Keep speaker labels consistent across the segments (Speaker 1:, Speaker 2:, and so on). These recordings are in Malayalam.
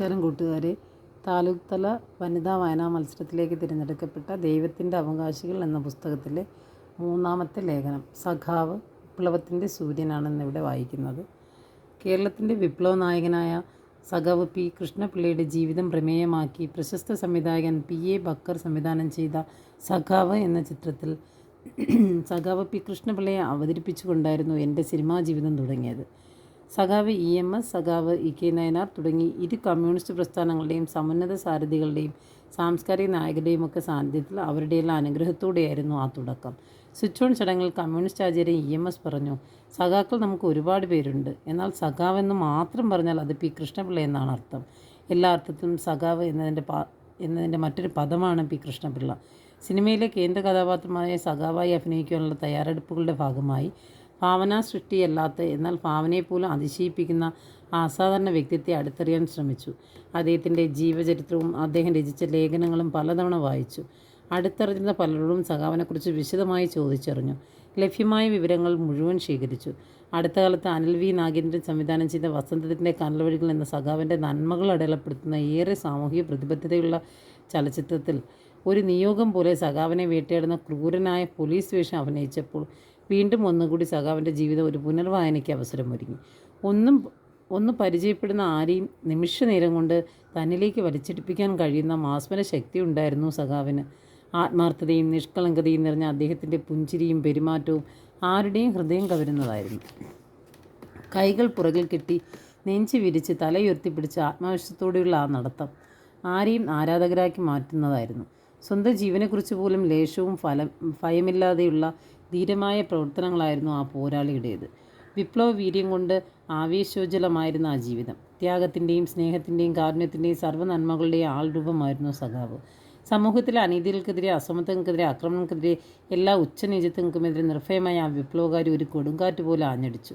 Speaker 1: നമസ്കാരം കൂട്ടുകാരെ താലൂക്ക് തല വനിതാ വായനാ മത്സരത്തിലേക്ക് തിരഞ്ഞെടുക്കപ്പെട്ട ദൈവത്തിന്റെ അവകാശികൾ എന്ന പുസ്തകത്തിലെ മൂന്നാമത്തെ ലേഖനം സഖാവ് വിപ്ലവത്തിന്റെ സൂര്യനാണെന്ന് ഇവിടെ വായിക്കുന്നത്. കേരളത്തിന്റെ വിപ്ലവ നായകനായ സഖാവ് പി. കൃഷ്ണപിള്ളയുടെ ജീവിതം പ്രമേയമാക്കി പ്രശസ്ത സംവിധായകൻ പി. എ. ബക്കർ സംവിധാനം ചെയ്ത സഖാവ് എന്ന ചിത്രത്തിൽ സഖാവ് പി. കൃഷ്ണപിള്ളയെ അവതരിപ്പിച്ചുകൊണ്ടായിരുന്നു എന്റെ സിനിമാ ജീവിതം തുടങ്ങിയത്. സഖാവ് ഇ എം എസ് സഖാവ് ഇ കെ നയനാർ തുടങ്ങി ഇരു കമ്മ്യൂണിസ്റ്റ് പ്രസ്ഥാനങ്ങളുടെയും സമുന്നത സാരഥികളുടെയും സാംസ്കാരിക നായകരുടെയും ഒക്കെ സാന്നിധ്യത്തിൽ അവരുടെയെല്ലാം അനുഗ്രഹത്തോടെയായിരുന്നു ആ തുടക്കം. സ്വിച്ച് ഓൺ ചടങ്ങിൽ കമ്മ്യൂണിസ്റ്റ് ആചാര്യൻ ഇ എം എസ് പറഞ്ഞു സഖാക്കൾ നമുക്ക് ഒരുപാട് പേരുണ്ട്. എന്നാൽ സഖാവെന്ന് മാത്രം പറഞ്ഞാൽ അത് പി. കൃഷ്ണപിള്ള എന്നാണ് അർത്ഥം. എല്ലാ അർത്ഥത്തിലും സഖാവ് എന്നതിന്റെ എന്നതിന്റെ മറ്റൊരു പദമാണ് പി. കൃഷ്ണപിള്ള. സിനിമയിലെ കേന്ദ്ര കഥാപാത്രമായ സഖാവായി അഭിനയിക്കാനുള്ള തയ്യാറെടുപ്പുകളുടെ ഭാഗമായി ഭാവനാ സൃഷ്ടിയല്ലാത്ത എന്നാൽ ഭാവനയെപ്പോലും അതിശയിപ്പിക്കുന്ന അസാധാരണ വ്യക്തിത്വത്തെ അടുത്തറിയാൻ ശ്രമിച്ചു. അദ്ദേഹത്തിന്റെ ജീവചരിത്രവും അദ്ദേഹം രചിച്ച ലേഖനങ്ങളും പലതവണ വായിച്ചു. അടുത്തറിഞ്ഞ പലരോടും സഖാവിനെക്കുറിച്ച് വിശദമായി ചോദിച്ചറിഞ്ഞു. ലഭ്യമായ വിവരങ്ങൾ മുഴുവൻ ശേഖരിച്ചു. അടുത്ത കാലത്ത് അനിൽ വി. നാഗേന്ദ്രൻ സംവിധാനം ചെയ്ത വസന്തത്തിന്റെ കനൽവഴികൾ എന്ന സഖാവിന്റെ നന്മകൾ അടയാളപ്പെടുത്തുന്ന ഏറെ സാമൂഹിക പ്രതിബദ്ധതയുള്ള ചലച്ചിത്രത്തിൽ ഒരു നിയോഗം പോലെ സഖാവിനെ വേട്ടയാടുന്ന ക്രൂരനായ പോലീസ് വേഷം അഭിനയിച്ചപ്പോൾ വീണ്ടും ഒന്നുകൂടി സഖാവിന്റെ ജീവിതം ഒരു പുനർവായനയ്ക്ക് അവസരമൊരുങ്ങി ഒന്നും ഒന്ന് പരിചയപ്പെടുന്ന ആരെയും നിമിഷ നേരം കൊണ്ട് തന്നിലേക്ക് വലിച്ചെടുപ്പിക്കാൻ കഴിയുന്ന മാസ്മര ശക്തി ഉണ്ടായിരുന്നു സഖാവിന്. ആത്മാർത്ഥതയും നിഷ്കളങ്കതയും നിറഞ്ഞ അദ്ദേഹത്തിന്റെ പുഞ്ചിരിയും പെരുമാറ്റവും ആരുടെയും ഹൃദയം കവരുന്നതായിരുന്നു. കൈകൾ പുറകിൽ കെട്ടി നെഞ്ചു വിരിച്ച് തലയുയർത്തിപ്പിടിച്ച് ആത്മവിശ്വസത്തോടെയുള്ള ആ നടത്തം ആരെയും ആരാധകരാക്കി മാറ്റുന്നതായിരുന്നു. സ്വന്തം ജീവനെക്കുറിച്ച് പോലും ലേശവും ഫലം ഭയമില്ലാതെയുള്ള ധീരമായ പ്രവർത്തനങ്ങളായിരുന്നു ആ പോരാളിയുടേത്. വിപ്ലവ വീര്യം കൊണ്ട് ആവേശോജ്വലമായിരുന്ന ആ ജീവിതം. ത്യാഗത്തിന്റെയും സ്നേഹത്തിന്റെയും കാരുണ്യത്തിന്റെയും സർവനന്മകളുടെയും ആൾരൂപമായിരുന്നു സഖാവ്. സമൂഹത്തിലെ അനീതികൾക്കെതിരെ അസമത്വങ്ങൾക്കെതിരെ ആക്രമണങ്ങൾക്കെതിരെ എല്ലാ ഉച്ചനീചത്വങ്ങൾക്കുമെതിരെ നിർഭയമായ ആ വിപ്ലവകാരി ഒരു കൊടുങ്കാറ്റ് പോലെ ആഞ്ഞടിച്ചു.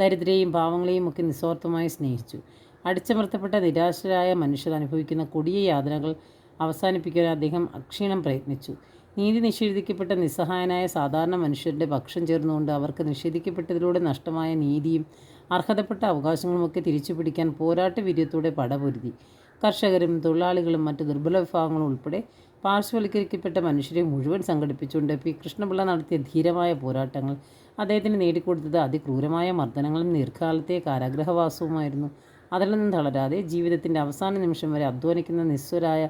Speaker 1: ദരിദ്രരെയും പാവങ്ങളെയും ഒക്കെ നിസ്വാർത്ഥമായി സ്നേഹിച്ചു. അടിച്ചമർത്തപ്പെട്ട നിരാശരായ മനുഷ്യർ അനുഭവിക്കുന്ന കൊടിയ യാതനകൾ അവസാനിപ്പിക്കാൻ അദ്ദേഹം അക്ഷീണം പ്രയത്നിച്ചു. നീതി നിഷേധിക്കപ്പെട്ട നിസ്സഹായനായ സാധാരണ മനുഷ്യരുടെ പക്ഷം ചേർന്നുകൊണ്ട് അവർക്ക് നിഷേധിക്കപ്പെട്ടതിലൂടെ നഷ്ടമായ നീതിയും അർഹതപ്പെട്ട അവകാശങ്ങളുമൊക്കെ തിരിച്ചു പിടിക്കാൻ പോരാട്ട വീര്യത്തോടെ പടപൊരുതി. കർഷകരും തൊഴിലാളികളും മറ്റ് ദുർബല വിഭാഗങ്ങളും ഉൾപ്പെടെ പാർശ്വവൽക്കരിക്കപ്പെട്ട മനുഷ്യരെ മുഴുവൻ സംഘടിപ്പിച്ചുകൊണ്ട് പി. കൃഷ്ണപിള്ള നടത്തിയ ധീരമായ പോരാട്ടങ്ങൾ അദ്ദേഹത്തിന് നേടിക്കൊടുത്തത് അതിക്രൂരമായ മർദ്ദനങ്ങളും ദീർഘകാലത്തെ കാരാഗ്രഹവാസവുമായിരുന്നു. അതിൽ നിന്ന് തളരാതെ ജീവിതത്തിന്റെ അവസാന നിമിഷം വരെ അധ്വാനിക്കുന്ന നിസ്വരായ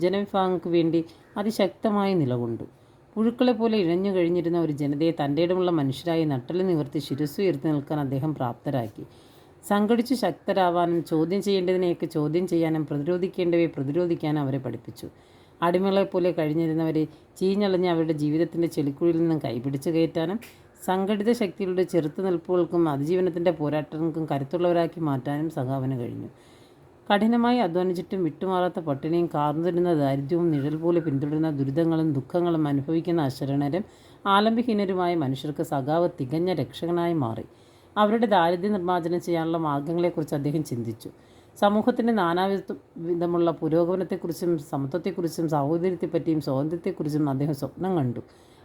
Speaker 1: ജനവിഭാഗങ്ങൾക്ക് വേണ്ടി അതിശക്തമായി നിലകൊണ്ടു. പുഴുക്കളെ പോലെ ഇഴഞ്ഞു കഴിഞ്ഞിരുന്ന ഒരു ജനതയെ തന്റെ ഇടമുള്ള മനുഷ്യരായി നട്ടൽ നിവർത്തി ശിരസ് ഉയർത്തി നിൽക്കാൻ അദ്ദേഹം പ്രാപ്തരാക്കി. സംഘടിച്ച് ശക്തരാവാനും ചോദ്യം ചെയ്യേണ്ടതിനെയൊക്കെ ചോദ്യം ചെയ്യാനും പ്രതിരോധിക്കേണ്ടവയെ പ്രതിരോധിക്കാനും അവരെ പഠിപ്പിച്ചു. അടിമകളെപ്പോലെ കഴിഞ്ഞിരുന്നവരെ ചീഞ്ഞളഞ്ഞ് അവരുടെ ജീവിതത്തിന്റെ ചെളിക്കുഴിയിൽ നിന്നും കൈപിടിച്ചു കയറ്റാനും സംഘടിത ശക്തികളുടെ ചെറുത്തുനിൽപ്പുകൾക്കും അതിജീവനത്തിന്റെ പോരാട്ടങ്ങൾക്കും കരുത്തുള്ളവരാക്കി മാറ്റാനും സഹാവന കഴിഞ്ഞു. കഠിനമായി അധ്വാനിച്ചിട്ടും വിട്ടുമാറാത്ത പട്ടിണിയും കാർന്നിരുന്ന ദാരിദ്ര്യവും നിഴൽ പോലെ പിന്തുടരുന്ന ദുരിതങ്ങളും ദുഃഖങ്ങളും അനുഭവിക്കുന്ന അശരണരും ആലംബഹീനരുമായ മനുഷ്യർക്ക് സഖാവ് തികഞ്ഞ രക്ഷകനായി മാറി. അവരുടെ ദാരിദ്ര്യ നിർമ്മാർജനം ചെയ്യാനുള്ള മാർഗങ്ങളെക്കുറിച്ച് അദ്ദേഹം ചിന്തിച്ചു. സമൂഹത്തിന്റെ നാനാവിധ വിധമുള്ള പുരോഗമനത്തെക്കുറിച്ചും സമത്വത്തെക്കുറിച്ചും സാഹോദര്യത്തെപ്പറ്റിയും സ്വാതന്ത്ര്യത്തെക്കുറിച്ചും അദ്ദേഹം സ്വപ്നം കണ്ടു.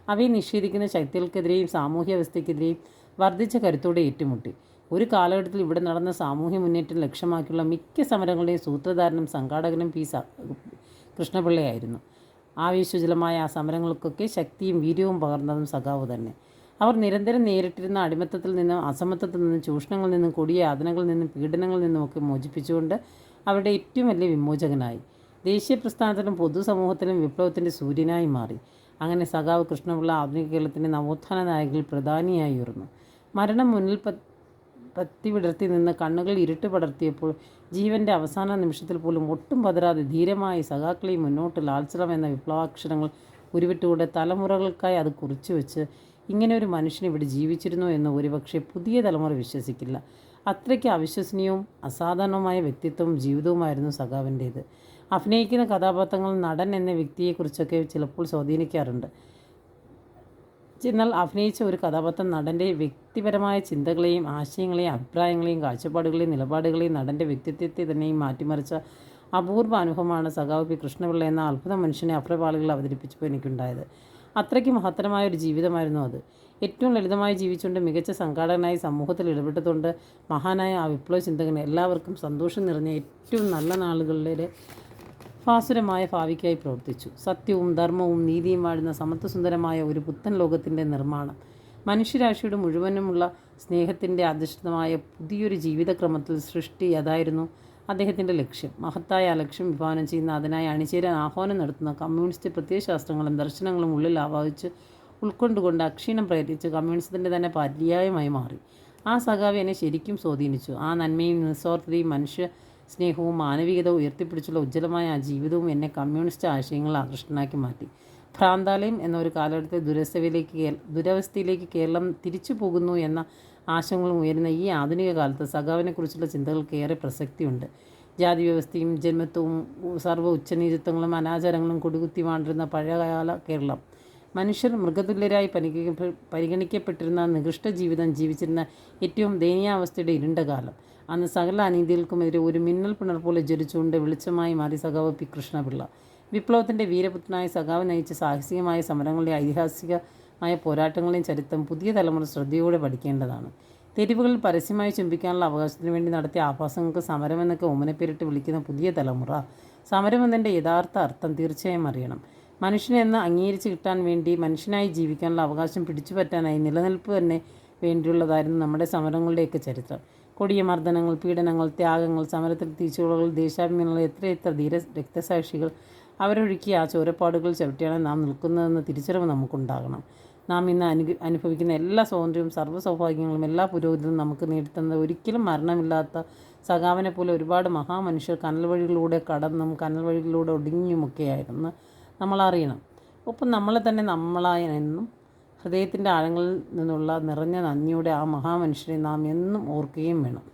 Speaker 1: അവയെ നിഷേധിക്കുന്ന ശക്തികൾക്കെതിരെയും സാമൂഹ്യ വ്യവസ്ഥയ്ക്കെതിരെയും വർദ്ധിച്ച കരുത്തോടെ ഏറ്റുമുട്ടി. ഒരു കാലഘട്ടത്തിൽ ഇവിടെ നടന്ന സാമൂഹ്യ മുന്നേറ്റം ലക്ഷ്യമാക്കിയുള്ള മിക്ക സമരങ്ങളുടെയും സൂത്രധാരനും സംഘാടകനും പി കൃഷ്ണപിള്ളയായിരുന്നു. ആവേശജലമായ ആ സമരങ്ങൾക്കൊക്കെ ശക്തിയും വീര്യവും പകർന്നതും സഖാവ് തന്നെ. അവർ നിരന്തരം നേരിട്ടിരുന്ന അടിമത്തത്തിൽ നിന്നും അസമത്വത്തിൽ നിന്നും ചൂഷണങ്ങളിൽ നിന്നും കൊടിയ യാതനകളിൽ നിന്നും പീഡനങ്ങളിൽ നിന്നുമൊക്കെ മോചിപ്പിച്ചുകൊണ്ട് അവരുടെ ഏറ്റവും വലിയ വിമോചകനായി ദേശീയ പ്രസ്ഥാനത്തിലും പൊതുസമൂഹത്തിലും വിപ്ലവത്തിന്റെ സൂര്യനായി മാറി. അങ്ങനെ സഖാവ് കൃഷ്ണപിള്ള ആധുനിക കേരളത്തിന്റെ നവോത്ഥാന നായകരിൽ പ്രധാനിയായി ഉയർന്നു. മരണം മുന്നിൽ പത്തി വിടർത്തി നിന്ന് കണ്ണുകൾ ഇരുട്ട് പടർത്തിയപ്പോൾ ജീവന്റെ അവസാന നിമിഷത്തിൽ പോലും ഒട്ടും പതരാതെ ധീരമായി സഖാക്കളെയും മുന്നോട്ട് ലാൽസലം എന്ന വിപ്ലവാക്ഷരങ്ങൾ ഉരുവിട്ടുകൂടെ തലമുറകൾക്കായി അത് കുറിച്ചു വെച്ച് ഇങ്ങനെ ഒരു മനുഷ്യൻ ഇവിടെ ജീവിച്ചിരുന്നു എന്ന് ഒരുപക്ഷെ പുതിയ തലമുറ വിശ്വസിക്കില്ല. അത്രയ്ക്ക് അവിശ്വസനീയവും അസാധാരണവുമായ വ്യക്തിത്വവും ജീവിതവുമായിരുന്നു സഖാവിന്റേത്. അഭിനയിക്കുന്ന കഥാപാത്രങ്ങൾ നടൻ എന്ന വ്യക്തിയെക്കുറിച്ചൊക്കെ ചിലപ്പോൾ സ്വാധീനിക്കാറുണ്ട്. എന്നാൽ അഭിനയിച്ച ഒരു കഥാപാത്രം നടന്റെ വ്യക്തിപരമായ ചിന്തകളെയും ആശയങ്ങളെയും അഭിപ്രായങ്ങളെയും കാഴ്ചപ്പാടുകളെയും നിലപാടുകളെയും നടന്റെ വ്യക്തിത്വത്തെ തന്നെയും മാറ്റിമറിച്ച അപൂർവ അനുഭവമാണ് സഖാവ് പി. കൃഷ്ണപിള്ള എന്ന അത്ഭുത മനുഷ്യനെ അപ്രപാളികൾ അവതരിപ്പിച്ചപ്പോൾ എനിക്കുണ്ടായത്. അത്രയ്ക്ക് മഹത്തരമായ ഒരു ജീവിതമായിരുന്നു അത്. ഏറ്റവും ലളിതമായി ജീവിച്ചുകൊണ്ട് മികച്ച സംഘാടകനായി സമൂഹത്തിൽ ഇടപെട്ടതുകൊണ്ട് മഹാനായ ആ വിപ്ലവ ചിന്തകൻ എല്ലാവർക്കും സന്തോഷം നിറഞ്ഞ ഏറ്റവും നല്ല നാളുകളിലെ ഭാസുരമായ ഭാവിക്കായി പ്രവർത്തിച്ചു. സത്യവും ധർമ്മവും നീതിയും വാഴുന്ന സമത്വസുന്ദരമായ ഒരു പുത്തൻ ലോകത്തിന്റെ നിർമ്മാണം. മനുഷ്യരാശിയുടെ മുഴുവനുമുള്ള സ്നേഹത്തിന്റെ അധിഷ്ഠിതമായ പുതിയൊരു ജീവിതക്രമത്തിൽ സൃഷ്ടി അതായിരുന്നു അദ്ദേഹത്തിന്റെ ലക്ഷ്യം. മഹത്തായ ലക്ഷ്യം വിഭാവനം ചെയ്യുന്ന അതിനായി അണിചേരാൻ ആഹ്വാനം നടത്തുന്ന കമ്മ്യൂണിസ്റ്റ് പ്രത്യയശാസ്ത്രങ്ങളും ദർശനങ്ങളും ഉള്ളിൽ ആവാഹിച്ച് ഉൾക്കൊണ്ടുകൊണ്ട് അക്ഷീണം പ്രയത്നിച്ച് കമ്മ്യൂണിസത്തിന്റെ തന്നെ പര്യായമായി മാറി. ആ സഖാവ് എന്നെ ശരിക്കും സ്വാധീനിച്ചു. ആ നന്മയും നിസ്വാർത്ഥതയും മനുഷ്യ സ്നേഹവും മാനവികത ഉയർത്തിപ്പിടിച്ചുള്ള ഉജ്ജ്വലമായ ആ ജീവിതവും എന്നെ കമ്മ്യൂണിസ്റ്റ് ആശയങ്ങൾ ആകൃഷ്ടനാക്കി മാറ്റി. ഭ്രാന്താലയം എന്ന ഒരു കാലഘട്ടത്തെ ദുരവസ്ഥയിലേക്ക് ദുരവസ്ഥയിലേക്ക് കേരളം തിരിച്ചു പോകുന്നു എന്ന ആശങ്കകളും ഉയരുന്ന ഈ ആധുനിക കാലത്ത് സഖാവിനെക്കുറിച്ചുള്ള ചിന്തകൾക്ക് ഏറെ പ്രസക്തിയുണ്ട്. ജാതി വ്യവസ്ഥയും ജന്മത്വവും സർവ ഉച്ചനീചത്വങ്ങളും അനാചാരങ്ങളും കൊടുകുത്തി വാണ്ടിരുന്ന പഴയകാല കേരളം മനുഷ്യർ മൃഗതുല്യരായി പരിഗ പരിഗണിക്കപ്പെട്ടിരുന്ന നികൃഷ്ട ജീവിതം ജീവിച്ചിരുന്ന ഏറ്റവും ദയനീയാവസ്ഥയുടെ ഇരുണ്ട കാലം അന്ന് സകല അനീതികൾക്കുമെതിരെ ഒരു മിന്നൽ പിണർ പോലെ ജ്വലിച്ചുകൊണ്ട് വെളിച്ചമായി മാറി സഖാവ് പി. കൃഷ്ണപിള്ള. വിപ്ലവത്തിന്റെ വീരപുത്രനായ സഖാവ് നയിച്ച സാഹസികമായ സമരങ്ങളുടെ ഐതിഹാസികമായ പോരാട്ടങ്ങളെയും ചരിത്രം പുതിയ തലമുറ ശ്രദ്ധയോടെ പഠിക്കേണ്ടതാണ്. തെരുവുകളിൽ പരസ്യമായി ചുംബിക്കാനുള്ള അവകാശത്തിന് വേണ്ടി നടത്തിയ ആഭാസങ്ങൾക്ക് സമരമെന്നൊക്കെ ഓമനപ്പേരിട്ട് വിളിക്കുന്ന പുതിയ തലമുറ. സമരമെന്നതിന്റെ യഥാർത്ഥ അർത്ഥം തീർച്ചയായും അറിയണം. മനുഷ്യനെന്ന് അംഗീകരിച്ച് കിട്ടാൻ വേണ്ടി മനുഷ്യനായി ജീവിക്കാനുള്ള അവകാശം പിടിച്ചുപറ്റാനായി നിലനിൽപ്പ് തന്നെ വേണ്ടിയുള്ളതായിരുന്നു നമ്മുടെ സമരങ്ങളുടെയൊക്കെ ചരിത്രം. കൊടിയ മർദ്ദനങ്ങൾ പീഡനങ്ങൾ ത്യാഗങ്ങൾ സമരത്തിൽ തീച്ചുളകൾ ദേശാഭിമാനങ്ങൾ എത്രയെത്ര ധീര രക്തസാക്ഷികൾ അവരൊഴുക്കിയ ആ ചോരപ്പാടുകൾ ചവിട്ടിയാണ് നാം നിൽക്കുന്നതെന്ന് തിരിച്ചറിവ് നമുക്കുണ്ടാകണം. നാം ഇന്ന് അനു അനുഭവിക്കുന്ന എല്ലാ സ്വാതന്ത്ര്യവും സർവ സൗഭാഗ്യങ്ങളും എല്ലാ പുരോഗതിയും നമുക്ക് നേടിത്തന്നത് ഒരിക്കലും മരണമില്ലാത്ത സഖാവിനെ പോലെ ഒരുപാട് മഹാമനുഷ്യർ കനൽ വഴികളിലൂടെ കടന്നും കനൽ വഴികളിലൂടെ ഒടുങ്ങിയുമൊക്കെയായിരുന്നു നമ്മൾ അറിയണം ഒപ്പം നമ്മളെ തന്നെ നമ്മളായ എന്നും ഹൃദയത്തിന്റെ ആഴങ്ങളിൽ നിന്നുള്ള നിറഞ്ഞ നന്ദിയുടെ ആ മഹാമനുഷ്യനെ നാം എന്നും ഓർക്കുകയും വേണം.